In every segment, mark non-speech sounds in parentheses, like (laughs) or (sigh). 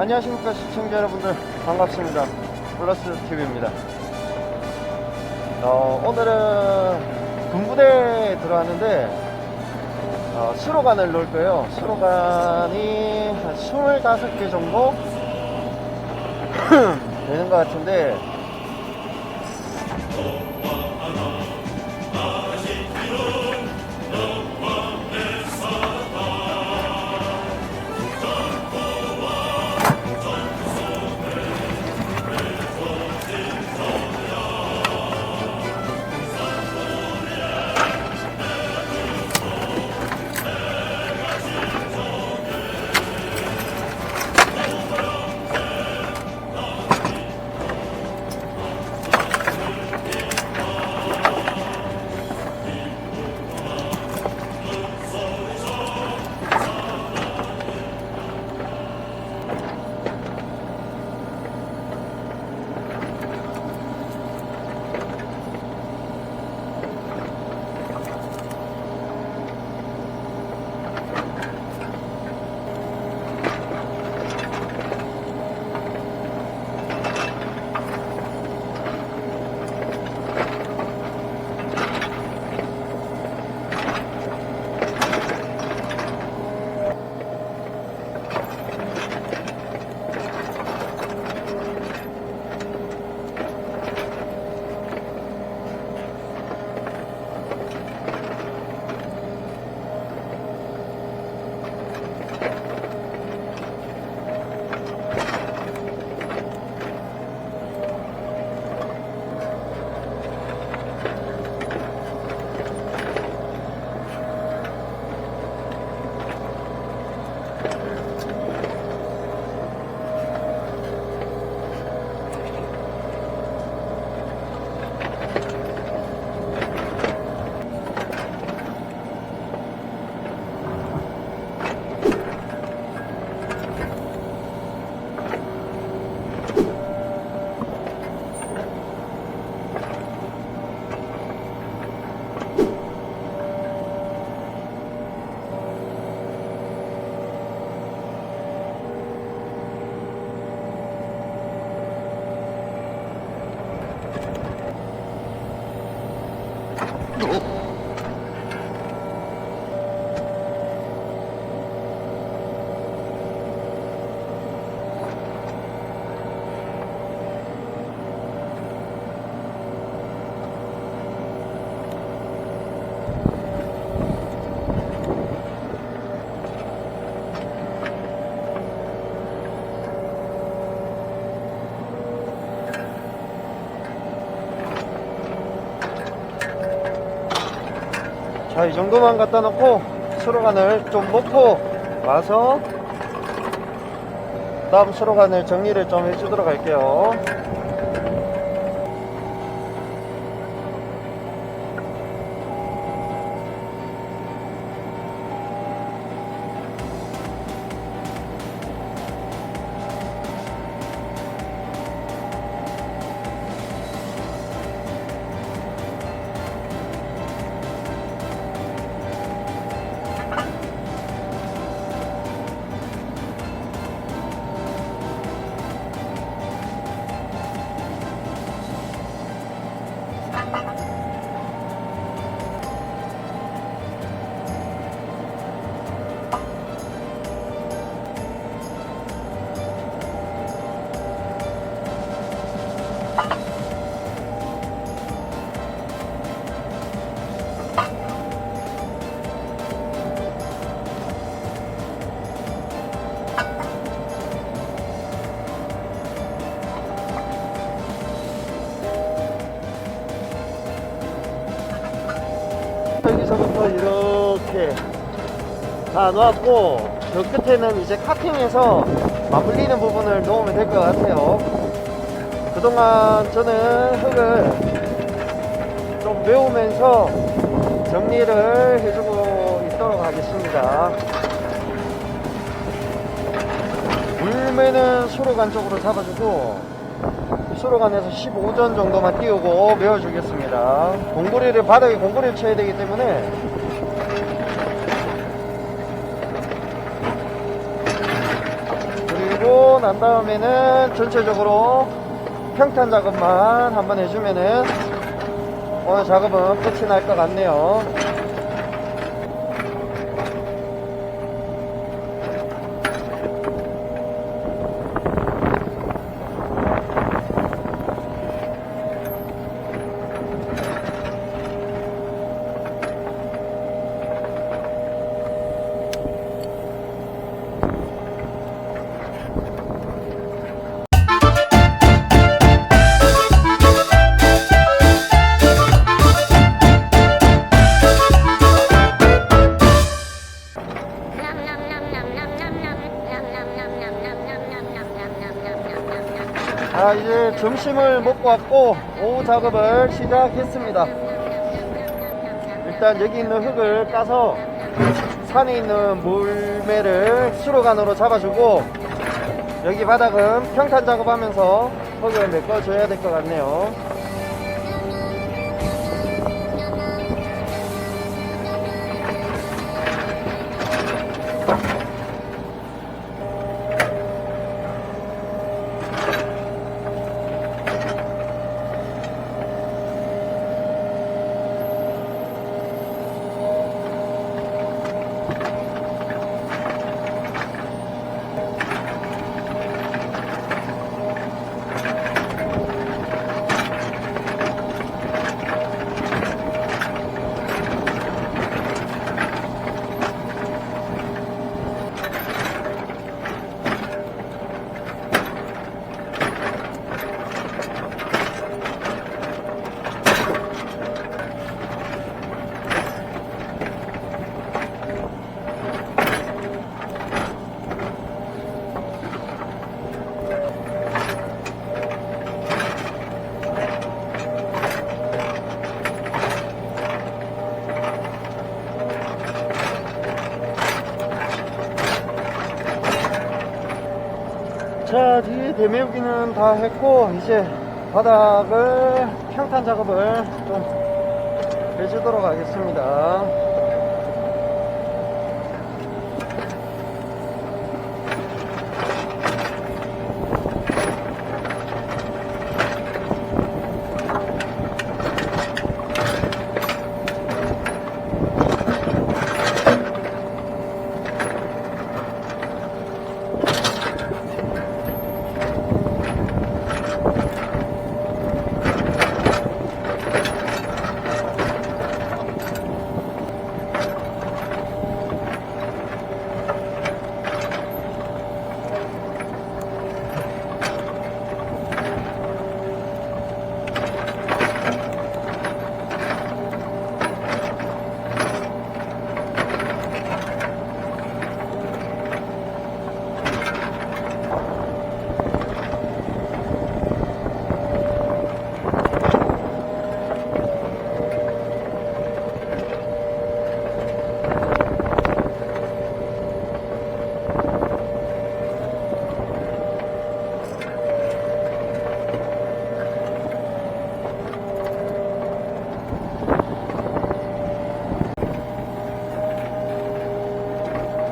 네, 안녕하십니까 시청자 여러분들 반갑습니다. 플러스 TV입니다. 어, 오늘은 군부대에 들어왔는데 어, 수로관을 놓을 거예요. 수로관이 한 25개 정도 (clears throat) 되는 것 같은데 Oh. 자, 이 정도만 갖다 놓고 수로관을 좀 놓고 와서 다음 수로관을 정리를 좀 해주도록 할게요. 다 놓았고 저 끝에는 이제 카팅해서 맞물리는 부분을 놓으면 될 것 같아요 그동안 저는 흙을 좀 메우면서 정리를 해주고 있도록 하겠습니다 물매는 수로관 쪽으로 잡아주고 수로관에서 15전 정도만 띄우고 메워주겠습니다. 공구리를 바닥에 공구리를 쳐야 되기 때문에 난 다음에는 전체적으로 평탄 작업만 한번 해주면은 오늘 작업은 끝이 날 것 같네요. 점심을 먹고 왔고, 오후 작업을 시작했습니다. 일단 여기 있는 흙을 까서 산에 있는 물매를 수로관으로 잡아주고, 여기 바닥은 평탄 작업하면서 흙을 메꿔줘야 될 것 같네요. 자, 뒤에 대매우기는 다 했고, 이제 바닥을 평탄 작업을 좀 해주도록 하겠습니다.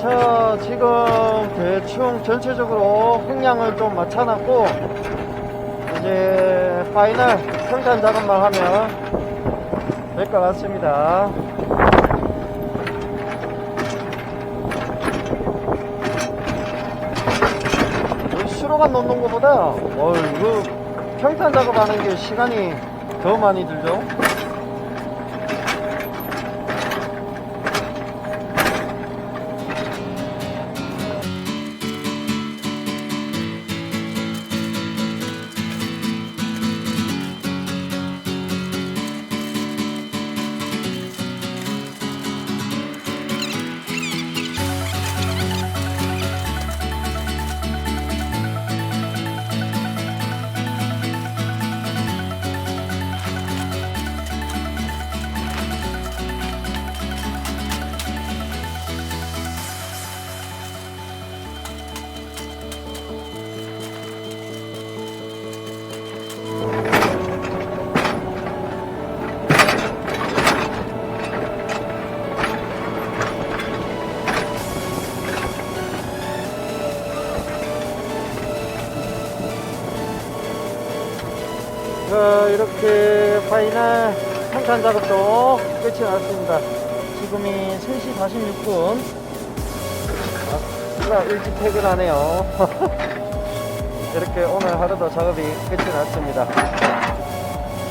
자, 지금 대충 전체적으로 흙량을 좀 맞춰놨고, 이제 파이널 평탄 작업만 하면 될 것 같습니다. 이 수로가 넣는 것보다, 어, 이거 평탄 작업하는 게 시간이 더 많이 들죠? 자, 이렇게 파이널 평탄 작업도 끝이 났습니다. 지금이 3시 46분. 아, 일찍 퇴근하네요. (laughs) 이렇게 오늘 하루도 작업이 끝이 났습니다.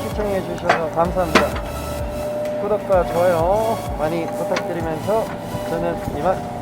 시청해 주셔서 감사합니다. 구독과 좋아요 많이 부탁드리면서 저는 이만